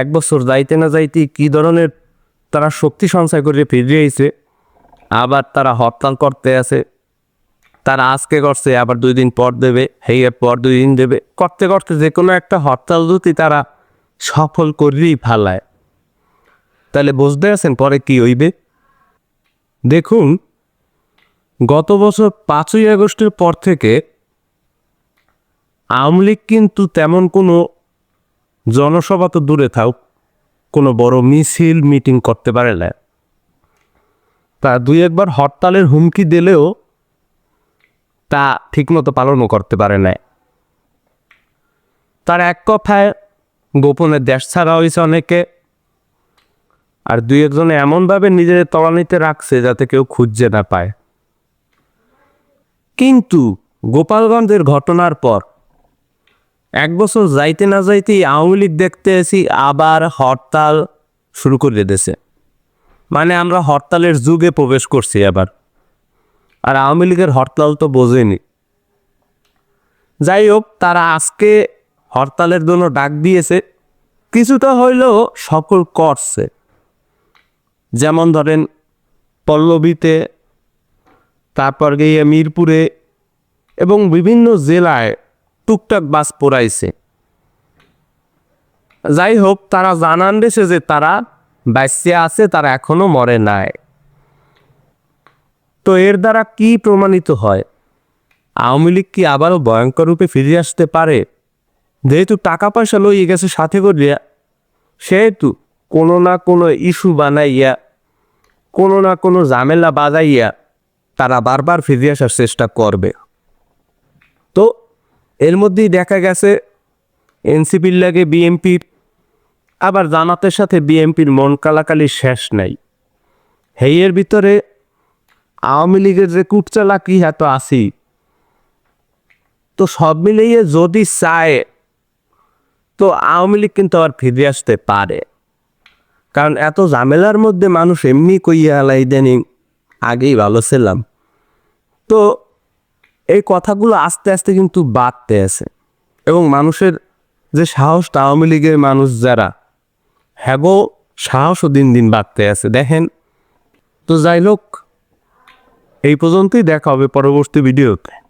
এক বছর যাইতে না যাইতে কি ধরনের তারা শক্তি সঞ্চয় করে ফিরে আইছে, আবার তারা হরতাল করতে আছে, তারা আজকে করছে, আবার দুই দিন পর দেবে, হেই পর দুই দিন দেবে। করতে করতে যে কোনো একটা হরতাল যদি তারা সফল করেই ফালায়, তাহলে বুঝতে আছেন পরে কি হইবে? দেখুন, গত বছর পাঁচই আগস্টের পর থেকে আওয়ামী লীগ কিন্তু তেমন কোনো জনসভা তো দূরে থাক কোনো বড় মিছিল, মিটিং করতে পারে না। তা দুই একবার হরতালের হুমকি দিলেও তা ঠিকমতো পালনও করতে পারে না। তার এক কথায়, গোপনে দেশ ছাড়া হয়েছে অনেকে, আর দুই একজনে এমনভাবে নিজেদের তলানিতে রাখছে যাতে কেউ খুঁজছে না পায়। কিন্তু গোপালগঞ্জের ঘটনার পর এক বছর যাইতে না যাইতেই আওয়ামী লীগ দেখতে এসি আবার হরতাল শুরু করে দিয়েছে। মানে আমরা হরতালের যুগে প্রবেশ করছি আবার আর আওয়ামী লীগের হরতাল তো বোঝেনি। যাই হোক, তারা আজকে হরতালের জন্য ডাক দিয়েছে। কিছুটা হইলেও সফল করছে। যেমন ধরেন, পল্লবীতে, তারপর গিয়ে মিরপুরে এবং বিভিন্ন জেলায় টুকটাক বাস পড়াইছে। যাই হোক তারা জানান দেশে যে তারা বাইসে আছে, তারা এখনও মরে নাই। তো এর দ্বারা কি প্রমাণিত হয়? আওয়ামী লীগ কি আবারও ভয়ঙ্কর রূপে ফিরে আসতে পারে? যেহেতু টাকা পয়সা লইয়ে গেছে সাথে করিয়া, সেহেতু কোনো না কোনো ইস্যু বানাইয়া, কোনো না কোনো ঝামেলা বাজাইয়া তারা বারবার ফিরে আসার চেষ্টা করবে। এর মধ্যেই দেখা গেছে এনসিপির লাগে বিএমপির আবার জামাতের সাথে বিএমপির মন কালাকালি শেষ নাই। হেইয়ের ভিতরে আওয়ামী লীগের যে কুটচালাকি এত আসি তো সব মিলিয়ে যদি চায়, তো আওয়ামী লীগ কিন্তু আবার ফিরে আসতে পারে। কারণ এত ঝামেলার মধ্যে মানুষ এমনি কইয়া আলাই ইদানিং আগেই ভালো ছিলাম। তো এই কথাগুলো আস্তে আস্তে কিন্তু বাড়তে আছে। এবং মানুষের যে সাহস আওয়ামী লীগের মানুষ যারা হ্যাগো সাহসও দিন দিন বাড়তে আছে। দেখেন, তো যাই হোক, এই পর্যন্তই দেখা হবে পরবর্তী ভিডিওতে।